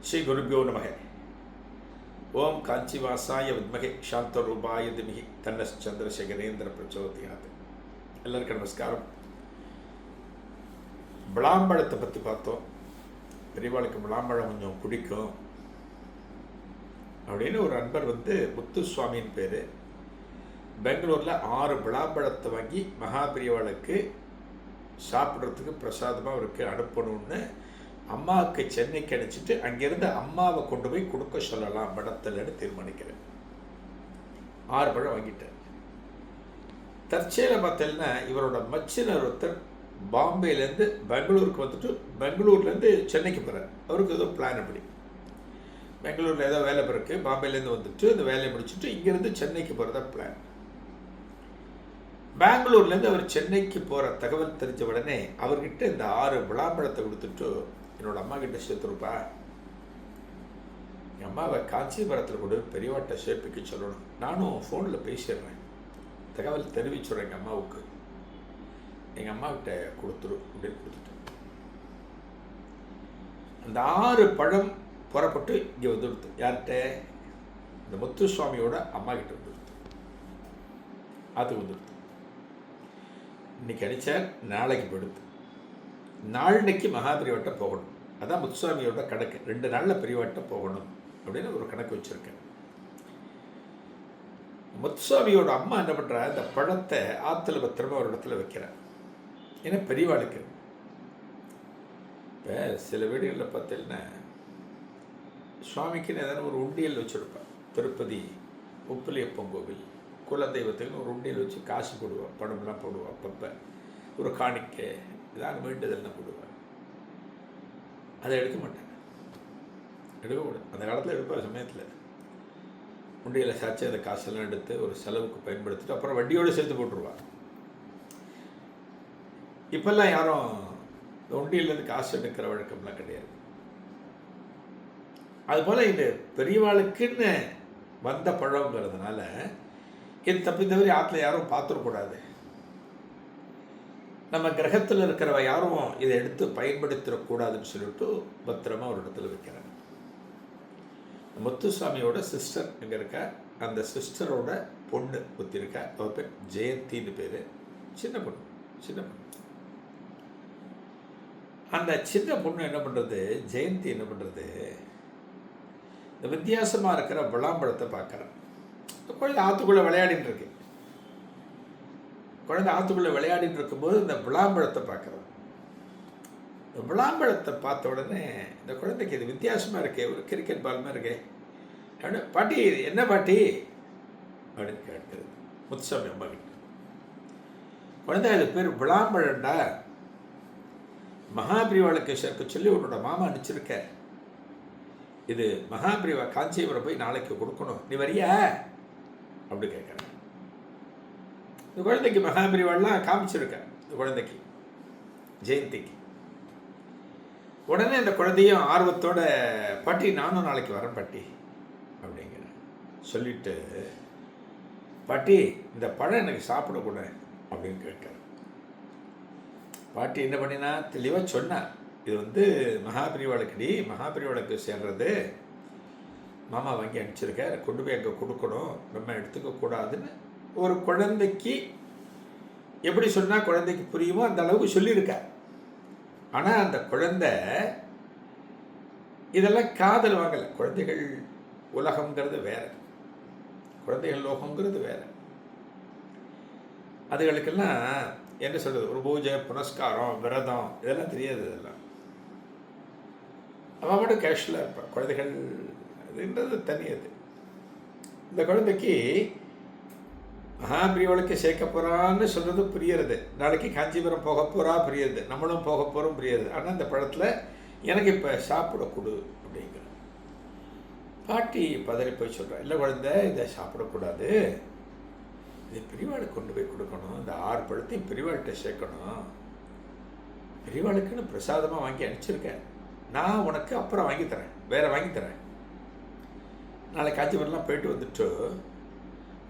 ஸ்ரீ குருபியோ நமக ஓம் காஞ்சிவாசாய வித்மகே சாந்த ரூபாய திமிகி தன்னஸ் சந்திரசேகரேந்திர பிரச்சோதியாது எல்லாருக்கும் நமஸ்காரம் விளாம்பழத்தை பற்றி பார்த்தோம் பெரியவாளுக்கு விளாம்பழம் கொஞ்சம் பிடிக்கும் அப்படின்னு ஒரு அன்பர் வந்து முத்து சுவாமியின் பேர் பெங்களூரில் ஆறு விளாம்பழத்தை வாங்கி மகாபிரியவாளுக்கு சாப்பிட்றதுக்கு பிரசாதமாக அவருக்கு அனுப்பணும்னு அம்மாவுக்கு சென்னைக்கு அனுப்பிச்சிட்டு அங்கேருந்து அம்மாவை கொண்டு போய் கொடுக்க சொல்லலாம் படத்தில்னு தீர்மானிக்கிறேன். ஆறு பழம் வாங்கிட்டார் தற்செயல பார்த்தீங்கன்னா இவரோட மச்சினர் ஒருத்தர் பாம்பேலேருந்து பெங்களூருக்கு வந்துட்டு பெங்களூர்லேருந்து சென்னைக்கு போகிறார் அவருக்கு ஏதோ பிளான் அப்படி. பெங்களூரில் ஏதோ வேலை பிறகு பாம்பேலேருந்து வந்துட்டு அந்த வேலையை முடிச்சுட்டு இங்கேருந்து சென்னைக்கு போகிறதா பிளான் பெங்களூர்லேருந்து அவர் சென்னைக்கு போகிற தகவல் தெரிஞ்ச உடனே அவர்கிட்ட இந்த ஆறு விளாம்பழத்தை கொடுத்துட்டு என்னோட அம்மா கிட்ட சேர்த்துருப்பா. என் அம்மாவை காஞ்சிபுரத்தில் கூட பெரியவாட்ட சேர்ப்பிக்க சொல்லணும். நானும் ஃபோனில் பேசிடுறேன். தகவல் தெரிவிச்சுடுறேன் எங்கள் அம்மாவுக்கு. எங்கள் அம்மாக்கிட்ட கொடுத்துரு அப்படின்னு கொடுத்துட்டேன். அந்த ஆறு பழம் புறப்பட்டு இங்கே வந்துடுது. யார்கிட்ட? இந்த முத்துசுவாமியோட அம்மா கிட்ட வந்துடுது. அது வந்துடுது. இன்னைக்கு அடித்தார் நாளைக்கு படுத்து நாளைக்கு மகாபிரிவட்டம் போகணும். அதான் முத்துசாமியோட கணக்கு. ரெண்டு நாளில் பெரியவட்டம் போகணும் அப்படின்னு ஒரு கணக்கு வச்சுருக்கேன். முத்துசாமியோட அம்மா என்ன பண்ணுறா இந்த பழத்தை ஆற்றுல பத்திரமா ஒரு இடத்துல வைக்கிறேன் ஏன்னா பெரியவாளுக்கு. இப்போ சில வீடுகளில் பார்த்தீங்கன்னா சுவாமிக்குன்னு ஏதாவது ஒரு உண்டியல் வச்சுருப்பேன் திருப்பதி உப்புலியப்பன் கோவில் குலதெய்வத்துக்குன்னு ஒரு உண்டியல் வச்சு காசு போடுவோம் பணம்லாம் போடுவோம் அப்பப்போ. ஒரு காணிக்கை இதான் வேண்டுதல்னு போடுவார் அதை எடுக்க மாட்டேன் எடுக்க கூடாது. அந்த காலத்தில் எடுப்பார் சமயத்தில். உண்டியில் சாச்சி அந்த காசெல்லாம் எடுத்து ஒரு செலவுக்கு பயன்படுத்திட்டு அப்புறம் வட்டியோடு சேர்த்து போட்டுருவான் இப்போல்லாம் யாரும் இந்த ஒண்டியிலேருந்து காசு எடுக்கிற வழக்கம்லாம் கிடையாது. அதுபோல் இந்த பெரியவாளுக்குன்னு வந்த பழங்கிறதுனால இது தப்பி தவிர ஆற்றுல யாரும் பார்த்துடக்கூடாது. நம்ம கிரகத்தில் இருக்கிறவ யாரும் இதை எடுத்து பயன்படுத்திடக்கூடாதுன்னு சொல்லிட்டு பத்திரமா ஒரு இடத்துல வைக்கிறாங்க. முத்துசாமியோட சிஸ்டர் இங்கே இருக்கா? அந்த சிஸ்டரோட பொண்ணு ஒத்தி இருக்கா அவ பேர் ஜெயந்தின்னு பேர். சின்ன பொண்ணு சின்ன பொண்ணு. அந்த சின்ன பொண்ணு என்ன பண்ணுறது ஜெயந்தி என்ன பண்ணுறது இந்த வித்தியாசமாக இருக்கிற விளாம்பழத்தை பார்க்குறேன். இந்த ஆற்றுக்குள்ளே விளையாடின்னு இருக்கு. குழந்தை ஆற்றுக்குள்ளே விளையாடிட்டு இருக்கும்போது இந்த விளாம்பழத்தை பார்க்குறோம். இந்த விளாம்பழத்தை பார்த்த உடனே இந்த குழந்தைக்கு இது வித்தியாசமாக இருக்கே ஒரு கிரிக்கெட் பால் மாதிரி இருக்கே. அப்படின்னு பாட்டி இது என்ன பாட்டி? அப்படின்னு கேட்குறது. முத்துசாமி அம்மாவிட்டு குழந்தை அது பேர் விளாம்பழம்டா. மகாபிரிவாளுக்கு சேர்க்க சொல்லி உன்னோட மாமா அனுப்பிச்சிருக்க இது மகாபிரிவா காஞ்சிபுரம் போய் நாளைக்கு கொடுக்கணும். நீ வரியா? அப்படி கேட்குறேன் இந்த குழந்தைக்கு மகாபிரிவாள்லாம் காமிச்சிருக்கேன் இந்த குழந்தைக்கு ஜெயந்திக்கு. உடனே இந்த குழந்தையும் ஆர்வத்தோட பாட்டி நானும் நாளைக்கு வரேன் பாட்டி அப்படிங்கிறேன் சொல்லிட்டு பாட்டி இந்த பழம் எனக்கு சாப்பிடக்கூட அப்படின்னு கேட்டார். பாட்டி என்ன பண்ணினா தெளிவாக சொன்னார் இது வந்து மகாபிரிவாளுக்குடி மகாபிரிவாளுக்கு சேர்றது மாமா வாங்கி அனுப்பிச்சிருக்க கொண்டு போய் அங்கே கொடுக்கணும் நம்ம எடுத்துக்க கூடாதுன்னு ஒரு குழந்தைக்கு எப்படி சொன்னால் குழந்தைக்கு புரியுமோ அந்த அளவுக்கு சொல்லியிருக்க ஆனால் அந்த குழந்தை இதெல்லாம் காதல் வாங்கலை. குழந்தைகள் உலகங்கிறது வேற. குழந்தைகள் லோகங்கிறது வேற. அதுகளுக்கெல்லாம் என்ன சொல்கிறது ஒரு பூஜை புனஸ்காரம் விரதம் இதெல்லாம் தெரியாது இதெல்லாம். அவன் மட்டும் கேஷுவலாக இருப்பான். குழந்தைகள் அதுன்றது தனி அது. இந்த குழந்தைக்கு மகாபிரிவளுக்கு சேர்க்க போகிறான்னு சொல்கிறது புரியறது. நாளைக்கு காஞ்சிபுரம் போக போகிறா புரியுறது. நம்மளும் போக போகிறோம் புரியுது ஆனால் இந்த பழத்தில் எனக்கு இப்போ சாப்பிட கொடு பாட்டி பதறி போய் சொல்கிறேன் இல்லை குழந்தை இதை சாப்பிடக்கூடாது இது பிரிவாளுக்கு கொண்டு போய் கொடுக்கணும். இந்த ஆறு பழத்தையும் பிரிவாள்கிட்ட சேர்க்கணும். பிரிவாளுக்குன்னு பிரசாதமாக வாங்கி அனுப்பிச்சிருக்கேன். நான் உனக்கு அப்புறம் வாங்கி தரேன். வேறு வாங்கி தரேன். நாளை காஞ்சிபுரம்லாம் போயிட்டு வந்துட்டு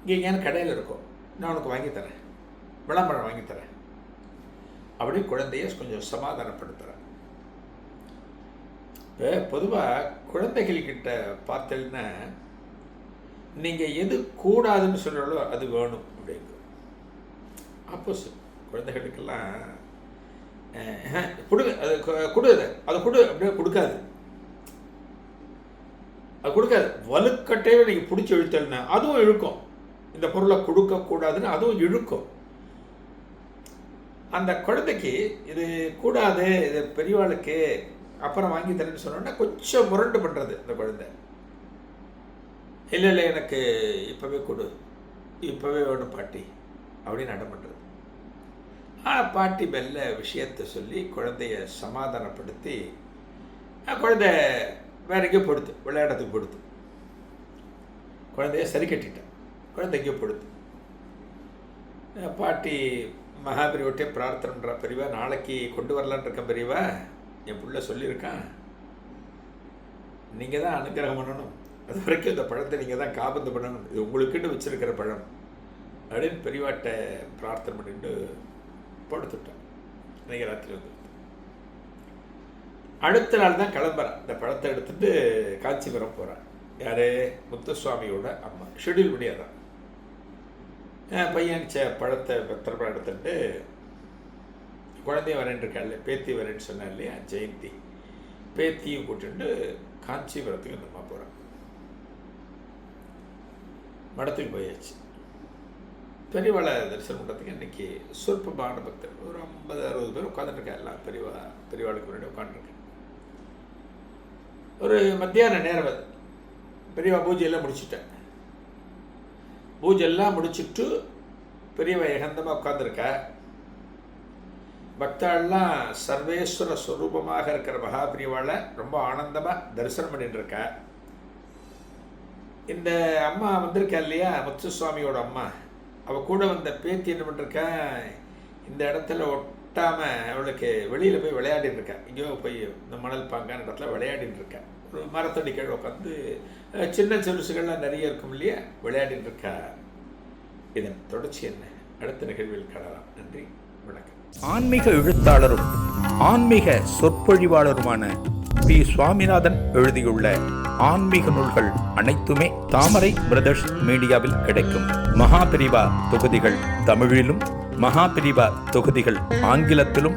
இங்கே எங்கேயான கடையில் இருக்கும். நான் உனக்கு வாங்கித்தரேன் விளம்பரம் வாங்கித்தரேன் அப்படி குழந்தைய கொஞ்சம் சமாதானப்படுத்துகிறேன் இப்போ பொதுவாக குழந்தைகள்கிட்ட பார்த்தீங்கன்னா நீங்கள் எது கூடாதுன்னு சொல்கிறாலோ அது வேணும் அப்படிங்கும் ஆப்போசிட் குழந்தைகளுக்கெல்லாம் கொடுங்க அது கொடு அதை. அதை கொடு அப்படியே கொடுக்காது. அது கொடுக்காது. வலுக்கட்டையே நீங்கள் பிடிச்சி இழுத்தல்னா அதுவும் இழுக்கும். இந்த பொருளை கொடுக்கக்கூடாதுன்னு அதுவும் இழுக்கும். அந்த குழந்தைக்கு இது கூடாது இது பெரியவாளுக்கு அப்புறம் வாங்கி தரேன்னு சொன்னோன்னா கொஞ்சம் முரண்டு பண்ணுறது இந்த குழந்தை. இல்லை இல்லை எனக்கு இப்போவே கொடு இப்போவே வேணும் பாட்டி அப்படின்னு அடம் பண்ணுறது ஆனால் பாட்டி மெல்ல விஷயத்தை சொல்லி குழந்தைய சமாதானப்படுத்தி குழந்தை வேற எங்கேயோ படுத்து விளையாடத்துக்கு படுத்து குழந்தைய சரி கட்டிட்டேன் குழந்தைக்கு கொடுத்து பாட்டி மகாபிரிவட்டே பிரார்த்தனை பண்ணுறா பெரியவா நாளைக்கு கொண்டு வரலான்னு இருக்கேன் பெரியவா என் பிள்ளை சொல்லியிருக்கான். நீங்கள் தான் அனுகிரகம் பண்ணணும். அது வரைக்கும் இந்த பழத்தை நீங்கள் தான் காபந்து பண்ணணும். இது உங்களுக்குன்னு வச்சிருக்கிற பழம். அப்படின்னு பெரியவாட்ட பிரார்த்தனை பண்ணிட்டு படுத்துட்டேன். இன்னைக்கு ராத்திரி வந்து. அடுத்த நாள் தான் கிளம்புறேன். இந்த பழத்தை எடுத்துகிட்டு காஞ்சிபுரம் போகிறேன் யார்? முத்துசுவாமியோட அம்மா. ஷெடியூல் பண்ணியாதான். பையன் சே பழத்தை பத்திரமா எடுத்துட்டு குழந்தைய வரேன் இருக்காள் பேத்தி வரேன்னு சொன்னேன் இல்லையா ஜெயந்தி. பேத்தியும் கூட்டிட்டு காஞ்சிபுரத்துக்கு நம்ம போகிறோம் மடத்துக்கு போயாச்சு. பெரியவாளை தரிசனம் பண்ணுறதுக்கு இன்னைக்கு சொற்பமான பக்தர் ஒரு ஐம்பது அறுபது பேர் உட்காந்துருக்கா எல்லாம் பெரியவா பெரியவாளுக்கு முன்னாடி உட்காந்துருக்கேன் ஒரு மத்தியான நேரம் அது. பெரியவா பூஜையெல்லாம் முடிச்சுட்டேன். பூஜையெல்லாம் முடிச்சிட்டு பெரியவன் ஏகந்தமாக உட்காந்துருக்க பக்தாள்லாம் சர்வேஸ்வர ஸ்வரூபமாக இருக்கிற மகாபிரிவாளை ரொம்ப ஆனந்தமாக தரிசனம் பண்ணிட்டு இந்த அம்மா வந்திருக்கா இல்லையா? முத்து சுவாமியோட அம்மா. அவள் கூட வந்த பேத்தி என்ன பண்ணிருக்கா? இந்த இடத்துல ஒட்டாமல் அவளுக்கு வெளியில் போய் விளையாடிட்டு இருக்கா எங்கேயோ போய் இந்த மணல் பாங்கான இடத்துல விளையாடிட்டு மரத்தடி கீழே உட்காந்து சின்ன சிறுசுகள்லாம் நிறைய இருக்கும் இல்லையா? விளையாடிட்டு இருக்கா இதன் தொடர்ச்சி என்ன? அடுத்த நிகழ்வில் காணலாம். நன்றி. வணக்கம். ஆன்மீக எழுத்தாளரும் ஆன்மீக சொற்பொழிவாளருமான பி. சுவாமிநாதன் எழுதியுள்ள ஆன்மீக நூல்கள் அனைத்துமே தாமரை பிரதர்ஸ் மீடியாவில் கிடைக்கும். மகாபிரிவா தொகுதிகள் தமிழிலும் மகாபிரிவா தொகுதிகள் ஆங்கிலத்திலும்